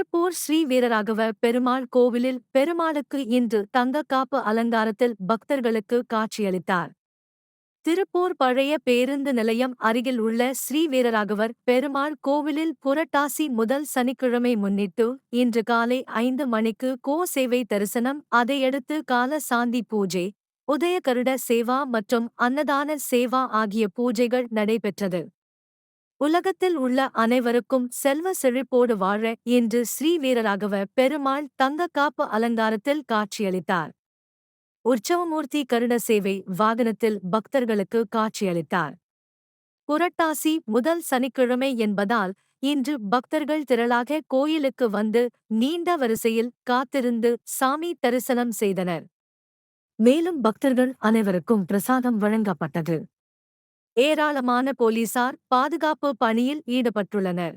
திருப்பூர் வீரராகவ பெருமாள் கோவிலில் பெருமாளுக்கு இன்று தங்கக்காப்பு அலங்காரத்தில் பக்தர்களுக்கு காட்சியளித்தார். திருப்பூர் பழைய பேருந்து நிலையம் அருகில் உள்ள ஸ்ரீ வீரராகவர் பெருமாள் கோவிலில் புரட்டாசி முதல் சனிக்கிழமை முன்னிட்டு இன்று காலை ஐந்து மணிக்கு கோ சேவை தரிசனம் அதையடுத்து கால சாந்தி பூஜை உதயகருட சேவா மற்றும் அன்னதான சேவா ஆகிய பூஜைகள் நடைபெற்றது. உலகத்தில் உள்ள அனைவருக்கும் செல்வ செழிப்போடு வாழ இன்று ஸ்ரீ வீரராகவ பெருமாள் தங்கக்காப்பு அலங்காரத்தில் காட்சியளித்தார். உற்சவமூர்த்தி கருண சேவை வாகனத்தில் பக்தர்களுக்கு காட்சியளித்தார். புரட்டாசி முதல் சனிக்கிழமை என்பதால் இன்று பக்தர்கள் திரளாக கோயிலுக்கு வந்து நீண்ட வரிசையில் காத்திருந்து சாமி தரிசனம் செய்தனர். மேலும் பக்தர்கள் அனைவருக்கும் பிரசாதம் வழங்கப்பட்டது. ஏராளமான போலீசார் பாதுகாப்பு பணியில் ஈடுபட்டுள்ளனர்.